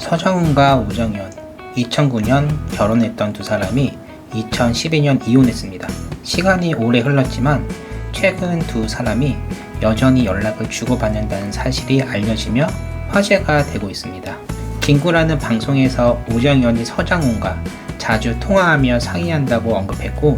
서정훈과 우정현 2009년 결혼했던 두 사람이 2012년 이혼했습니다. 시간이 오래 흘렀지만 최근 두 사람이 여전히 연락을 주고받는다는 사실이 알려지며 화제가 되고 있습니다. 김구라는 방송에서 우정현이 서장훈과 자주 통화하며 상의한다고 언급했고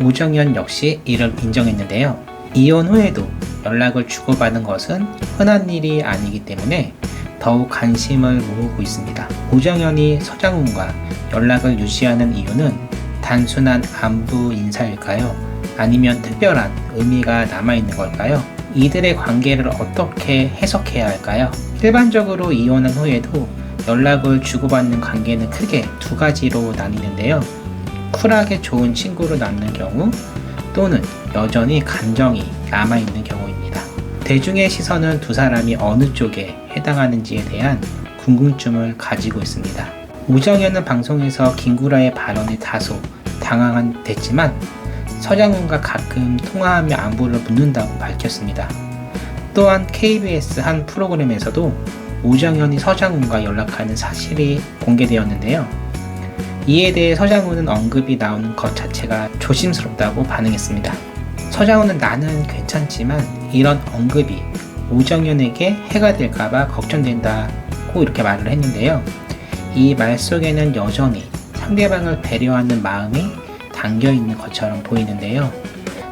우정현 역시 이를 인정했는데요. 이혼 후에도 연락을 주고받은 것은 흔한 일이 아니기 때문에 더욱 관심을 모으고 있습니다. 우정현이 서장훈과 연락을 유지하는 이유는 단순한 안부 인사일까요? 아니면 특별한 의미가 남아있는 걸까요? 이들의 관계를 어떻게 해석해야 할까요? 일반적으로 이혼한 후에도 연락을 주고받는 관계는 크게 두 가지로 나뉘는데요. 쿨하게 좋은 친구로 남는 경우 또는 여전히 감정이 남아있는 경우입니다. 대중의 시선은 두 사람이 어느 쪽에 해당하는지에 대한 궁금증을 가지고 있습니다. 우정현은 방송에서 김구라의 발언에 다소 당황한 됐지만 서장훈과 가끔 통화하며 안부를 묻는다고 밝혔습니다. 또한 KBS 한 프로그램에서도 우정현이 서장훈과 연락하는 사실이 공개되었는데요. 이에 대해 서장훈은 언급이 나오는 것 자체가 조심스럽다고 반응했습니다. 서장훈은 나는 괜찮지만 이런 언급이 우정현에게 해가 될까봐 걱정된다고 이렇게 말을 했는데요. 이 말 속에는 여전히 상대방을 배려하는 마음이 담겨 있는 것처럼 보이는데요.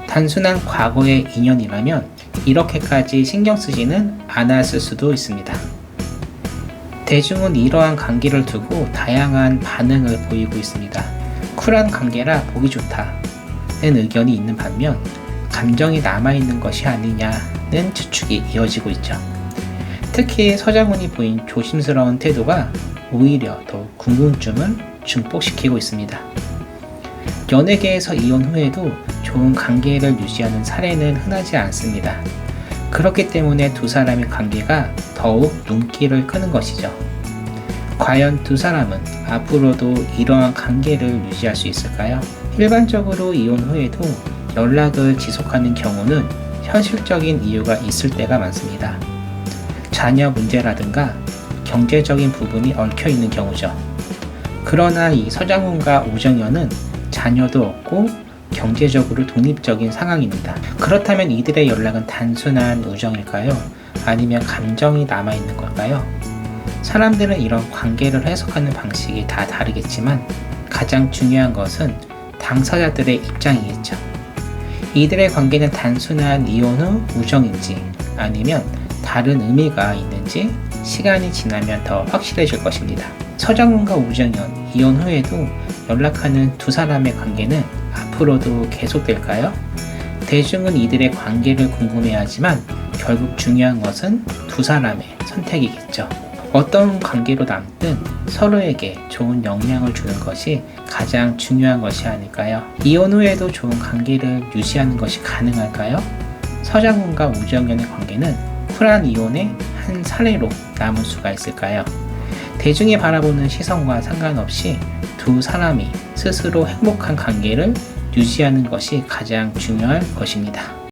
단순한 과거의 인연이라면 이렇게까지 신경 쓰지는 않았을 수도 있습니다. 대중은 이러한 관계를 두고 다양한 반응을 보이고 있습니다. 쿨한 관계라 보기 좋다는 의견이 있는 반면 감정이 남아있는 것이 아니냐 는 추측이 이어지고 있죠. 특히 서장훈이 보인 조심스러운 태도가 오히려 더 궁금증을 증폭시키고 있습니다. 연예계에서 이혼 후에도 좋은 관계를 유지하는 사례는 흔하지 않습니다. 그렇기 때문에 두 사람의 관계가 더욱 눈길을 끄는 것이죠. 과연 두 사람은 앞으로도 이러한 관계를 유지할 수 있을까요? 일반적으로 이혼 후에도 연락을 지속하는 경우는 현실적인 이유가 있을 때가 많습니다. 자녀 문제라든가 경제적인 부분이 얽혀 있는 경우죠. 그러나 이 서장훈과 우정현은 자녀도 없고 경제적으로 독립적인 상황입니다. 그렇다면 이들의 연락은 단순한 우정일까요? 아니면 감정이 남아있는 걸까요? 사람들은 이런 관계를 해석하는 방식이 다 다르겠지만 가장 중요한 것은 당사자들의 입장이겠죠. 이들의 관계는 단순한 이혼 후 우정인지 아니면 다른 의미가 있는지 시간이 지나면 더 확실해질 것입니다. 서장훈과 우정현 이혼 후에도 연락하는 두 사람의 관계는 앞으로도 계속될까요? 대중은 이들의 관계를 궁금해하지만 결국 중요한 것은 두 사람의 선택이겠죠. 어떤 관계로 남든 서로에게 좋은 영향을 주는 것이 가장 중요한 것이 아닐까요? 이혼 후에도 좋은 관계를 유지하는 것이 가능할까요? 서장훈과 우정현의 관계는 쿨한 이혼의 한 사례로 남을 수가 있을까요? 대중이 바라보는 시선과 상관없이 두 사람이 스스로 행복한 관계를 유지하는 것이 가장 중요할 것입니다.